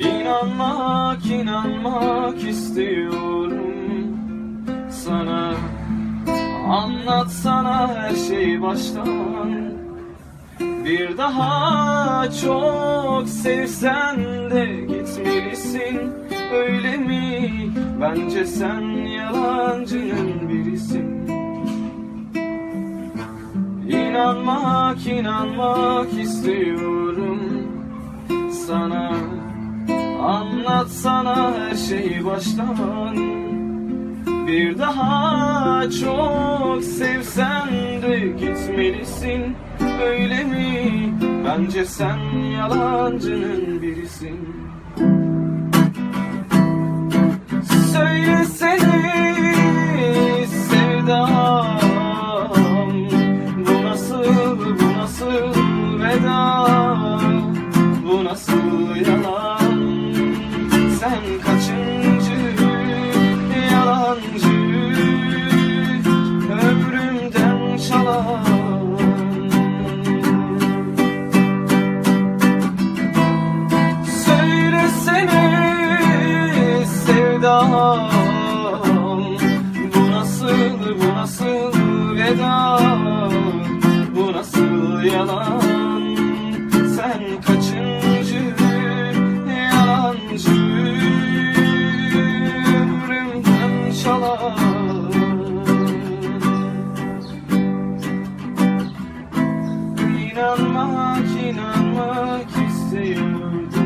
İnanmak, inanmak istiyorum sana. Anlatsana her şey baştan. Bir daha çok sevsen de gitmelisin. Öyle mi? Bence sen yalancının birisin. İnanmak, inanmak istiyorum sana. Anlatsana her şeyi baştan. Bir daha çok sevsen de gitmelisin. Öyle mi? Bence sen yalancının birisin. Söylesene sevdam. Bu nasıl, bu nasıl veda Bu nasıl veda? Bu nasıl yalan? Sen kaçıncı Yalancı? Ömrümden çalar. İnanmak inanmak istiyorum